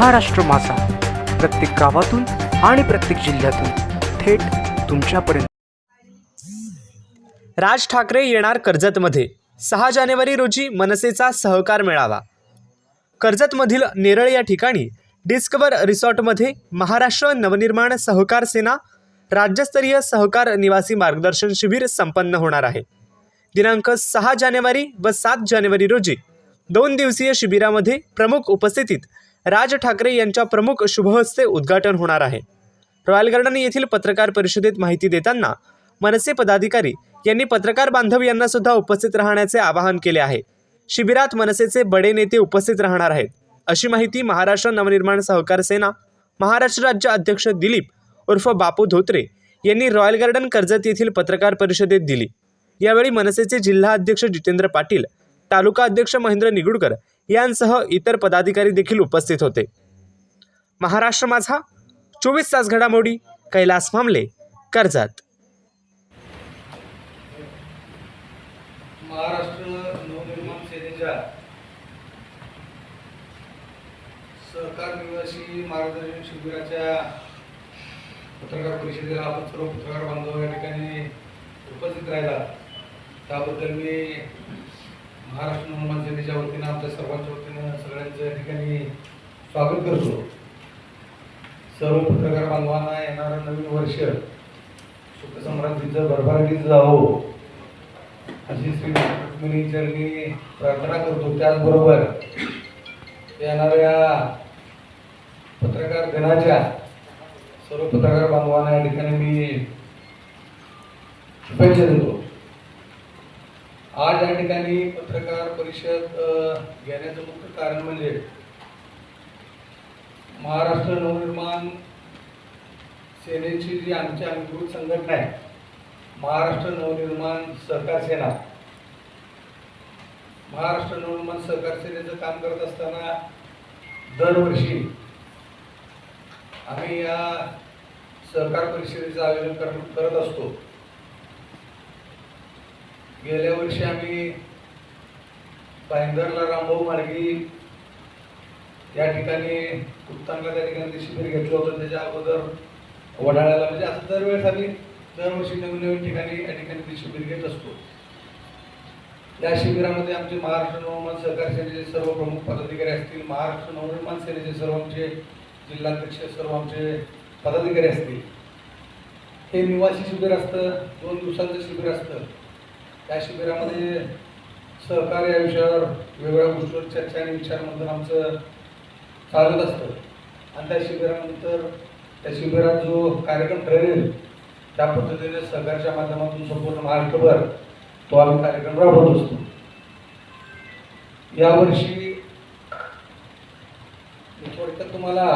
महाराष्ट्र मासा प्रत्येक गावातून आणि प्रत्येक जिल्ह्यातून. थेट तुमच्यापर्यंत. राज ठाकरे येणार कर्जतमध्ये. सहा जानेवारी रोजी मनसेचा सहकार मेळावा. कर्जतमधील नेरळ या ठिकाणी डिस्कवर रिसॉर्टमध्ये महाराष्ट्र नवनिर्माण सहकार सेना राज्यस्तरीय सहकार निवासी मार्गदर्शन शिबिर संपन्न होणार आहे. दिनांक सहा जानेवारी व सात जानेवारी रोजी दोन दिवसीय शिबिरामध्ये प्रमुख उपस्थितीत राज ठाकरे यांच्या प्रमुख शुभहस्ते उद्घाटन होणार आहे. रॉयल गार्डन येथील पत्रकार परिषदेत माहिती देताना मनसे पदाधिकारी यांनी पत्रकार बांधव यांना सुद्धा उपस्थित राहण्याचे आवाहन केले आहे. शिबिरात मनसेचे बडे नेते उपस्थित राहणार आहेत. अशी माहिती महाराष्ट्र नवनिर्माण सहकार सेना महाराष्ट्र राज्य अध्यक्ष दिलीप उर्फ बापू धोत्रे यांनी रॉयल गार्डन कर्जत येथील पत्रकार परिषदेत दिली. यावेळी मनसेचे जिल्हा अध्यक्ष जितेंद्र पाटील तालुका अध्यक्ष महेंद्र निगुडकर यांसह इतर पदाधिकारी देखील उपस्थित होते. महाराष्ट्र माझा चोवीस तास घडामोडी कैलास मामले कर्जत. महाराष्ट्र नवनिर्माण सेनेच्या सहकार निवासी मार्गदर्शन शिबिराच्या पत्रकार परिषदेला आपण सर्व पत्रकार बांधव या ठिकाणी उपस्थित राहिला. त्याबद्दल मी महाराष्ट्र नवनिर्माण सेनेच्या वतीनं आमच्या सर्वांच्या वतीनं सगळ्यांच्या ठिकाणी स्वागत करतो. सर्व पत्रकार बांधवांना येणारं नवीन वर्ष सुखसमृद्धीचं भरभराटीचं जावं. अशी श्री रुक्मिणी चरणी प्रार्थना करतो. त्याचबरोबर येणाऱ्या पत्रकार दिनाच्या सर्व पत्रकार बांधवांना या ठिकाणी मी शुभेच्छा देतो. आज या ठिकाणी पत्रकार परिषद घेण्याचं मुख्य कारण म्हणजे महाराष्ट्र नवनिर्माण सेनेची जी आमची अंगीकृत संघटना आहे महाराष्ट्र नवनिर्माण सहकार सेना. महाराष्ट्र नवनिर्माण सहकार सेनेचं काम करत असताना दरवर्षी आम्ही या सहकार परिषदेचं आयोजन कर करत असतो. गेल्या वर्षी आम्ही पायंदरला रामभाऊ मार्गी या ठिकाणी उत्तांगला त्या ठिकाणी ते शिबिर घेतलं होतं. त्याच्या अगोदर वडाळ्याला म्हणजे असं दरवेळेस आम्ही दरवर्षी नवीन नवीन ठिकाणी या ठिकाणी ते शिबिर घेत असतो. या शिबिरामध्ये आमचे महाराष्ट्र नवनिर्माण सहकार सेनेचे सर्व प्रमुख पदाधिकारी असतील महाराष्ट्र नवनिर्माण सेनेचे सर्व आमचे जिल्हाध्यक्ष सर्व आमचे पदाधिकारी असतील. हे निवासी शिबिर असतं दोन दिवसांचं शिबिर असतं. त्या शिबिरामध्ये सहकार्य या विषयावर वेगवेगळ्या गोष्टीवर चर्चा आणि विचारमंथन आमचं चालत असतं. आणि त्या शिबिरानंतर त्या शिबिरात जो कार्यक्रम ठरेल त्या पद्धतीने सहकारच्या माध्यमातून संपूर्ण महाराष्ट्रभर तो आम्ही कार्यक्रम राबवत असतो. यावर्षी थोडक्यात तुम्हाला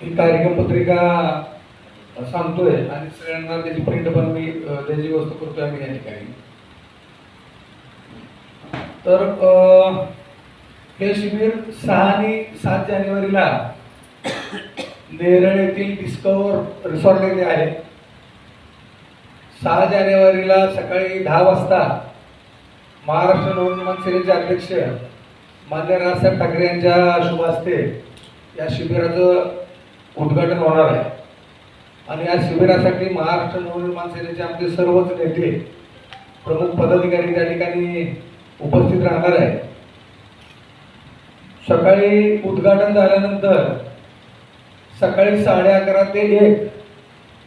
ही कार्यक्रम पत्रिका सांगतोय आणि सगळ्यांना त्याची प्रिंट पण मी त्याची व्यवस्था करतोय आम्ही या ठिकाणी. तर हे शिबिर सहा आणि सात जानेवारीला नेरळ येथील डिस्कवर रिसॉर्ट येथे आहे. सहा जानेवारीला सकाळी दहा वाजता महाराष्ट्र नवनिर्माण सेनेचे अध्यक्ष मान्य राजसाहेब ठाकरे यांच्या शुभ हस्ते या शिबिराचं उद्घाटन होणार आहे. आणि या शिबिरासाठी महाराष्ट्र नवनिर्माण सेनेचे आमचे सर्वच नेते प्रमुख पदाधिकारी त्या ठिकाणी उपस्थित राहणार आहे सकाळी उद्घाटन झाल्यानंतर सकाळी साडे अकरा ते एक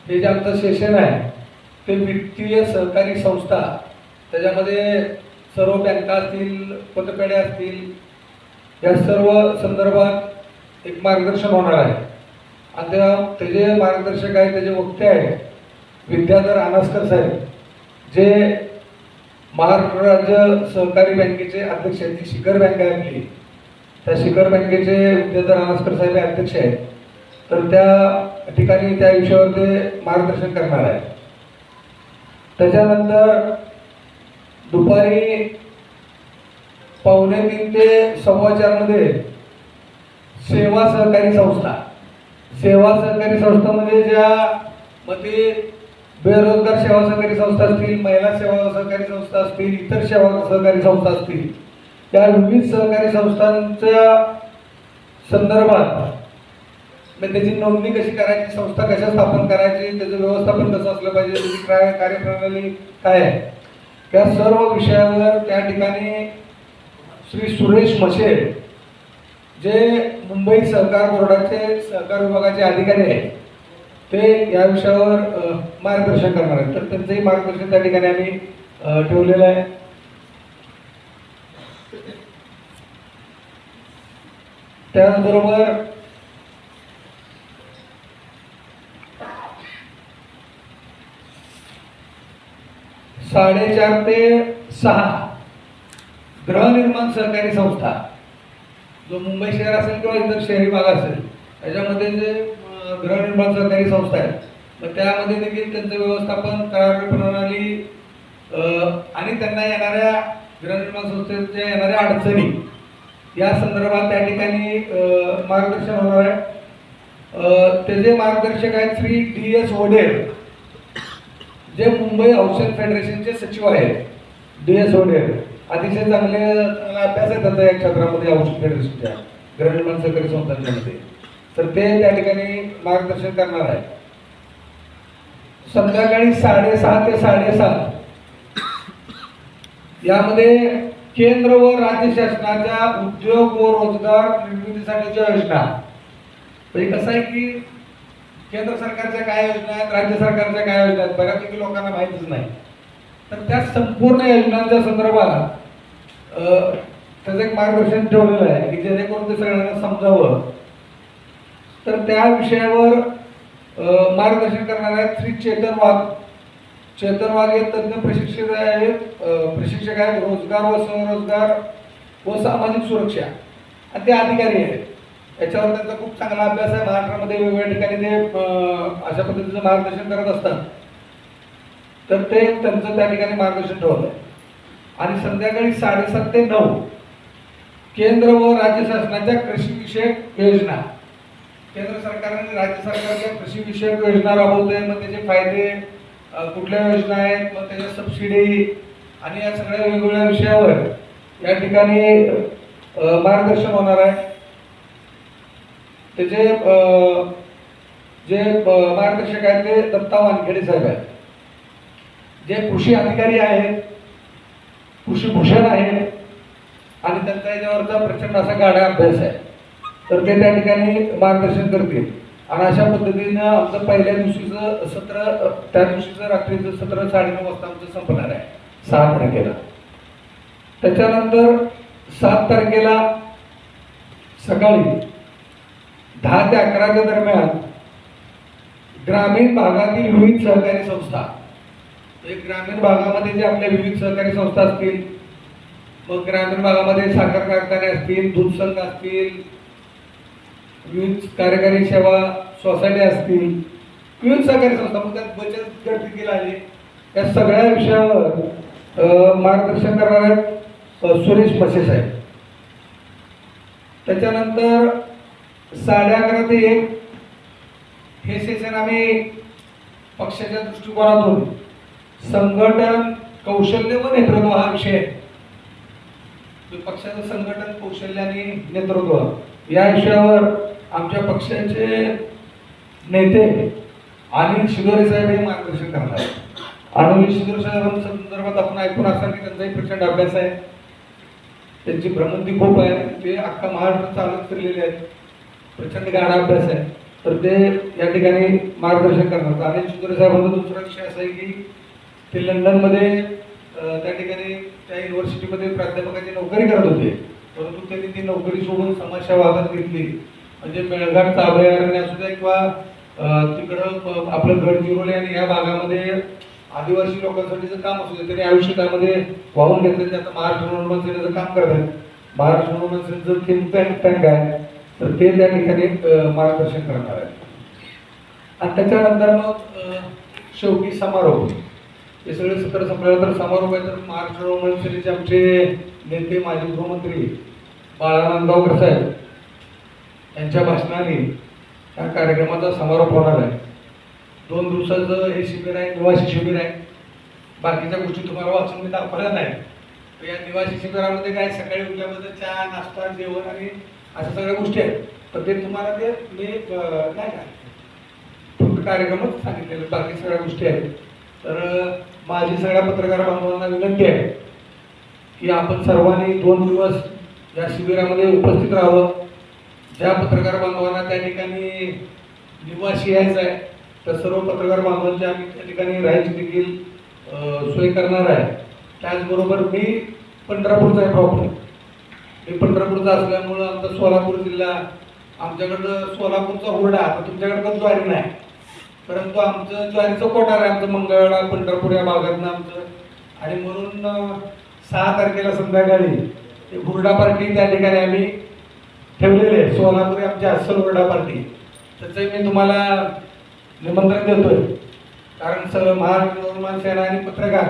हे जे आमचं सेशन आहे ते वित्तीय सहकारी संस्था त्याच्यामध्ये सर्व बँका असतील पतपेढ्या असतील या सर्व संदर्भात एक मार्गदर्शन होणार आहे. आणि त्या त्याचे मार्गदर्शक आहे त्याचे वक्ते आहेत विद्याधर अनास्कर साहेब जे महाराष्ट्र राज्य सहकारी बँकेचे अध्यक्ष आहेत जी शिखर बँक आहे आपली. त्या शिखर बँकेचे विद्याधर अनास्कर साहेब हे अध्यक्ष आहेत. तर त्या ठिकाणी त्या विषयावर ते मार्गदर्शन करणार आहे त्याच्यानंतर दुपारी पावणे तीन ते सव्वा चारमध्ये सेवा सहकारी संस्था सेवा सहकारी संस्था म्हणजे ज्या मध्ये बेरोजगार सेवा सहकारी संस्था असतील महिला सेवा सहकारी संस्था असतील इतर सेवा सहकारी संस्था असतील त्या विविध सहकारी संस्थांच्या संदर्भात मग त्याची नोंदणी कशी करायची संस्था कशा स्थापन करायची त्याचं व्यवस्थापन कसं असलं पाहिजे त्याची काय कार्यप्रणाली काय आहे? त्या सर्व विषयावर त्या ठिकाणी श्री सुरेश मशेड जे मुंबई सहकार बोर्डाचे सहकार विभागाचे अधिकारी आहेत ते या विषयावर मार्गदर्शन करणार आहेत. तर त्यांचंही मार्गदर्शन त्या ठिकाणी आम्ही ठेवलेलं आहे. त्याचबरोबर साडेचार ते सहा गृहनिर्माण सहकारी संस्था जो मुंबई शहर असेल किंवा इतर शहरी भाग असेल त्याच्यामध्ये जे गृहनिर्माण सहकारी संस्था आहेत मग त्यामध्ये देखील त्यांचं व्यवस्थापन करार प्रणाली आणि त्यांना येणाऱ्या गृहनिर्माण संस्थेच्या येणाऱ्या अडचणी या संदर्भात त्या ठिकाणी मार्गदर्शन होणार आहे. त्याचे मार्गदर्शक आहेत श्री डी एस वडेर जे मुंबई औषध फेडरेशनचे सचिव आहेत डी एस वडेर अतिशय चांगले चांगला अभ्यास आहे त्यांचा या क्षेत्रामध्ये औषध फेडरेशनच्या ग्रामीण सहकारी संस्थांच्यामध्ये तर ते त्या ठिकाणी मार्गदर्शन करणार आहे संध्याकाळी साडेसहा ते साडेसात. यामध्ये केंद्र व राज्य शासनाच्या उद्योग व रोजगार निर्मितीसाठीच्या योजना. म्हणजे कसं आहे की केंद्र सरकारच्या काय योजना आहेत राज्य सरकारच्या काय योजना आहेत बऱ्यापैकी लोकांना माहितीच नाही. तर त्या संपूर्ण योजनांच्या संदर्भात त्याचं एक मार्गदर्शन ठेवलेलं आहे की जेणेकरून ते सगळ्यांना समजावं. तर त्या विषयावर मार्गदर्शन करणार आहेत श्री चेतन वाघ. चेतन वाघ हे तज्ज्ञ प्रशिक्षक आहेत. प्रशिक्षक आहेत. रोजगार व स्वरोजगार व सामाजिक सुरक्षा. आणि ते अधिकारी आहेत. याच्यावर त्यांचा खूप चांगला अभ्यास आहे. महाराष्ट्रामध्ये वेगवेगळ्या ठिकाणी ते अशा पद्धतीचं मार्गदर्शन करत असतात. तर ते त्यांचं त्या ठिकाणी मार्गदर्शन ठेवलं आहे आणि संध्याकाळी साडेसात ते नऊ. केंद्र व राज्य शासनाच्या कृषीविषयक योजना. केंद्र सरकारने राज्य सरकारच्या कृषीविषयक योजना राबवतोय. मग त्याचे फायदे कुठल्या योजना आहेत? मग त्याच्या सबसिडी आणि या सगळ्या वेगवेगळ्या विषयावर या ठिकाणी मार्गदर्शन होणार आहे. त्याचे जे मार्गदर्शक आहेत ते दत्ता वानखेडे साहेब आहेत. जे कृषी अधिकारी आहेत कृषी भूषण आणि त्यांचा याच्यावरचा प्रचंड असा गाडा अभ्यास आहे. तर ते त्या ठिकाणी मार्गदर्शन करतील. आणि अशा पद्धतीनं आमचं पहिल्या दिवशीचं सत्र त्या दिवशीचं रात्रीचं सत्र साडेनऊ वाजता आमचं संपणार आहे. सहा तारखेला. त्याच्यानंतर सात तारखेला सकाळी दहा ते अकराच्या दरम्यान ग्रामीण भागातील विविध सहकारी संस्था एक ग्रामीण भागामध्ये जे आपल्या विविध सहकारी संस्था असतील मग ग्रामीण भागामध्ये साखर कारखाने असतील दूध संघ असतील विविध कार्यकारी सेवा सोसायटी असतील विविध सहकारी संस्था मग त्यात बचत गट देखील आले या सगळ्या विषयावर मार्गदर्शन करणार आहेत सुरेश मसे साहेब. त्याच्यानंतर साडे अकरा ते एक हे सेशन आम्ही पक्षाच्या दृष्टिकोनातून संघटन कौशल्य व नेतृत्व हा विषय आहे. पक्षाचं संघटन कौशल्य आणि नेतृत्व या विषयावर आमच्या पक्षाचे नेते अनिल शिदोरे साहेब हे मार्गदर्शन करणार अनिल शिदोरे साहेबांच्या संदर्भात आपण ऐकून असाल की त्यांचाही प्रचंड अभ्यास आहे. त्यांची भ्रमंती खूप आहे. ते अख्खा महाराष्ट्र चालत फिरलेले आहेत. प्रचंड गाढा अभ्यास आहे. तर ते या ठिकाणी मार्गदर्शन करणार अनिल शिदोरे साहेबांचा दुसरा विषय असा आहे की ते लंडनमध्ये त्या ठिकाणी त्या युनिव्हर्सिटीमध्ये प्राध्यापकाची नोकरी करत होते. परंतु त्यांनी ती नोकरी सोडून समाजसेवा हातात घेतली. म्हणजे मेळघाट अभयारण्य असू द्या किंवा तिकडं आपलं गडचिरोली आणि या भागामध्ये आदिवासी लोकांसाठीचं काम असू दे त्यांनी आयुष्य त्यामध्ये वाहून घेतलं. ते आता महाराष्ट्र निर्माण सेनेचं काम करतात महाराष्ट्र निर्माण सेनेचं थिंक टँक टँक आहे तर ते त्या ठिकाणी मार्गदर्शन करणार आहे आणि त्याच्यानंतर मग शेवटी समारोप. हे सगळे सत्र संपल्यानंतर समारोप आहे तर महाराष्ट्र रोमन सेनेचे आमचे नेते माजी गृहमंत्री बाळानंदावकर साहेब. यांच्या भाषणाने या कार्यक्रमाचा समारोप होणार आहे. दोन दिवसाचं हे शिबिर आहे निवासी शिबिर आहे. बाकीच्या गोष्टी तुम्हाला वाचून मी दाखवल्या नाही. तर या निवासी शिबिरामध्ये काय सकाळी उठल्याबद्दल चहा नाश्ता जेवण आणि अशा सगळ्या गोष्टी आहेत. तर ते तुम्हाला ते मी काय नाही का? फक्त कार्यक्रमच सांगितलेलं बाकी सगळ्या गोष्टी आहेत. तर माझी सगळ्या पत्रकार बांधवांना विनंती आहे की आपण सर्वांनी दोन दिवस या शिबिरामध्ये उपस्थित राहावं. ज्या पत्रकार बांधवांना त्या ठिकाणी निवासी यायचं आहे तर सर्व पत्रकार बांधवांची आम्ही त्या ठिकाणी राहायची देखील सोय करणार आहे. त्याचबरोबर मी पंढरपूरचा आहे प्रॉपर. मी पंढरपूरचा असल्यामुळं आमचा सोलापूर जिल्हा आमच्याकडं सोलापूरचा हुरडा आता तुमच्याकडं तर आहे नाही. परंतु आमचं ज्वारीचं कोठार आहे आमचं मंगळवेढा पंढरपूर या भागातनं आमचं. आणि म्हणून सहा तारखेला संध्याकाळी ते हुरडा पार्टी त्या ठिकाणी आम्ही ठेवलेले आहे. सोलापुरी आमची अस्सल हुरडा पार्टी. त्याचं मी तुम्हाला निमंत्रण देतोय. कारण सगळं महाराष्ट्र सेना आणि पत्रकार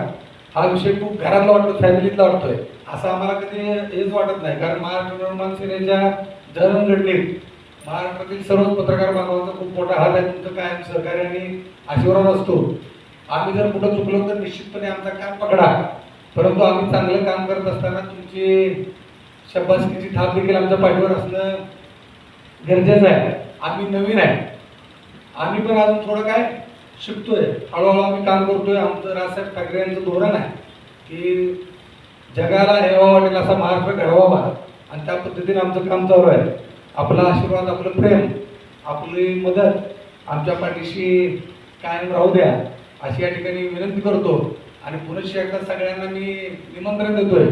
हा विषय खूप घरातला वाटतो फॅमिलीतला वाटतोय. असं आम्हाला कधी हेच वाटत नाही. कारण महाराष्ट्र निर्माण सेनेच्या जडणघडणीत महाराष्ट्रातील सर्वच पत्रकार बांधवांचा खूप मोठा हात आहे. तुमचं कायम सहकार्य आणि आशीर्वाद असतो. आम्ही जर कुठं चुकलो तर निश्चितपणे आमचा काम पकडा. परंतु आम्ही चांगलं काम करत असताना तुमची शब्बासकीची थाप देखील आमच्या पाठीवर असणं गरजेचं आहे. आम्ही नवीन आहे. आम्ही पण अजून थोडं काय शिकतोय. हळूहळू आम्ही काम करतोय. आमचं राजसाहेब ठाकरे यांचं धोरण आहे की जगाला हेवा वाटेल असा महाराष्ट्र घडवावा आणि त्या पद्धतीने आमचं काम चालू आहे. आपला आशीर्वाद आपलं प्रेम आपली मदत आमच्या पाठीशी कायम राहू द्या. अशी या ठिकाणी विनंती करतो आणि पुनश्च एकदा सगळ्यांना मी निमंत्रण देतोय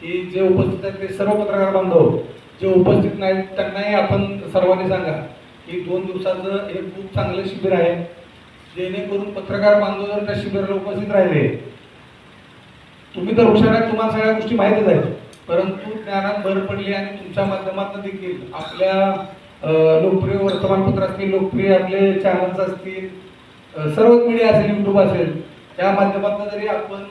की जे उपस्थित आहेत ते सर्व पत्रकार बांधव जे उपस्थित नाहीत त्यांनाही आपण सर्वांनी सांगा की दोन दिवसाचं हे खूप चांगलं शिबिर आहे. जेणेकरून पत्रकार बांधव जर त्या शिबिराला उपस्थित राहिले तुम्ही तर हुशार आहे तुम्हाला सगळ्या गोष्टी माहीतच आहेत. परंतु ज्ञानात भर पडली आणि तुमच्या माध्यमातून देखील आपल्या लोकप्रिय वर्तमानपत्र असतील लोकप्रिय आपले चॅनल्स असतील सर्व मीडिया असेल यूट्यूब असेल त्या माध्यमातून जरी आपण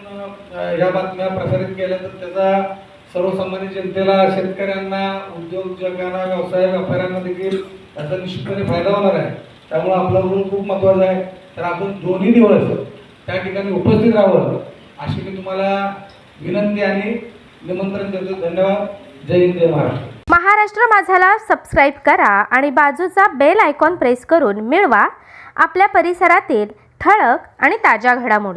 ह्या बातम्या प्रसारित केल्या तर त्याचा सर्वसामान्य जनतेला शेतकऱ्यांना उद्योजकांना व्यवसाय व्यापाऱ्यांना देखील त्याचा निश्चितपणे फायदा होणार आहे. त्यामुळे आपला रोल खूप महत्त्वाचा आहे. तर आपण दोन्ही दिवस त्या ठिकाणी उपस्थित राहावं अशी मी तुम्हाला विनंती आणि निमंत्रण देतो. धन्यवाद. जय हिंद जय महाराष्ट्र. महाराष्ट्र माझाला सबस्क्राईब करा आणि बाजूचा बेल आयकॉन प्रेस करून मिळवा. आपल्या परिसरातील ठळक आणि ताज्या घडामोडी.